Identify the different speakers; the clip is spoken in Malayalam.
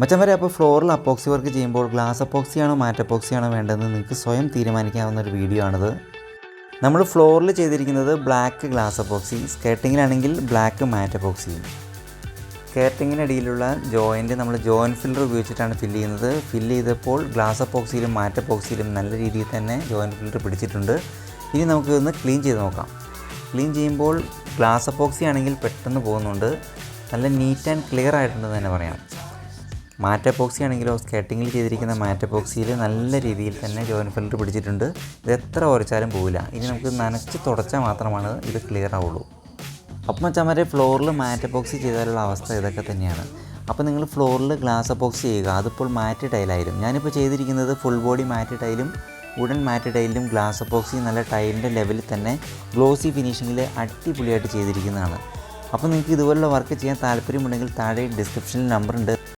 Speaker 1: മച്ചം വരെ അപ്പോൾ ഫ്ലോറിൽ അപ്പോക്സി വർക്ക് ചെയ്യുമ്പോൾ ഗ്ലാസ് അപ്പോക്സിയാണോ മാറ്റ് അപ്പോക്സിയാണോ വേണ്ടതെന്ന് നിങ്ങൾക്ക് സ്വയം തീരുമാനിക്കാവുന്ന ഒരു വീഡിയോ ആണിത്. നമ്മൾ ഫ്ലോറിൽ ചെയ്തിരിക്കുന്നത് ബ്ലാക്ക് ഗ്ലാസ് അപ്പോക്സി സ്കേർട്ടിങ്ങിലാണെങ്കിൽ ബ്ലാക്ക് മാറ്റ് അപ്പോക്സിയും സ്കേർട്ടിങ്ങിനടിയിലുള്ള ജോയിന്റ് നമ്മൾ ജോയിന്റ് ഫില്ലർ ഉപയോഗിച്ചിട്ടാണ് ഫില്ല് ചെയ്യുന്നത്. ഫില്ല് ചെയ്തപ്പോൾ ഗ്ലാസ് അപ്പോക്സിയിലും മാറ്റ് അപ്പോക്സിയിലും നല്ല രീതിയിൽ തന്നെ ജോയിന്റ് ഫില്ലർ പിടിച്ചിട്ടുണ്ട്. ഇനി നമുക്ക് ഒന്ന് ക്ലീൻ ചെയ്ത് നോക്കാം. ക്ലീൻ ചെയ്യുമ്പോൾ ഗ്ലാസ് അപ്പോക്സി ആണെങ്കിൽ പെട്ടെന്ന് പോകുന്നുണ്ട്. നല്ല നീറ്റ് ആൻഡ് ക്ലിയർ ആയിട്ടുണ്ടെന്ന് തന്നെ പറയാം. മാറ്റ് അപ്പോക്സി ആണെങ്കിലോ സ്കേട്ടിങ്ങിൽ ചെയ്തിരിക്കുന്ന മാറ്റപ്പോക്സിയിൽ നല്ല രീതിയിൽ തന്നെ ജോയിൻ ഫില്ലർ പിടിച്ചിട്ടുണ്ട്. ഇത് എത്ര ഉരച്ചാലും പോവില്ല. ഇനി നമുക്ക് നനച്ച് തുടച്ചാൽ മാത്രമാണ് ഇത് ക്ലിയർ ആവുള്ളൂ. അപ്പം മച്ചാമാരെ ഫ്ലോറിൽ മാറ്റപ്പോക്സി ചെയ്താലുള്ള അവസ്ഥ ഇതൊക്കെ തന്നെയാണ്. അപ്പോൾ നിങ്ങൾ ഫ്ലോറിൽ ഗ്ലാസ് അപ്പോക്സി ചെയ്യുക. അതിപ്പോൾ മാറ്റ് ടൈലായിരുന്നു ഞാനിപ്പോൾ ചെയ്തിരിക്കുന്നത് ഫുൾ ബോഡി മാറ്റ് ടൈലും വുഡൻ മാറ്റ് ടൈലിലും ഗ്ലാസ് അപ്പോക്സി നല്ല ടൈലിന്റെ ലെവലിൽ തന്നെ ഗ്ലോസി ഫിനിഷിങ്ങിൽ അടിപൊളിയായിട്ട് ചെയ്തിരിക്കുന്നതാണ്. അപ്പോൾ നിങ്ങൾക്ക് ഇതുപോലുള്ള വർക്ക് ചെയ്യാൻ താല്പര്യമുണ്ടെങ്കിൽ താഴെ ഡിസ്ക്രിപ്ഷനിൽ നമ്പർ ഉണ്ട്.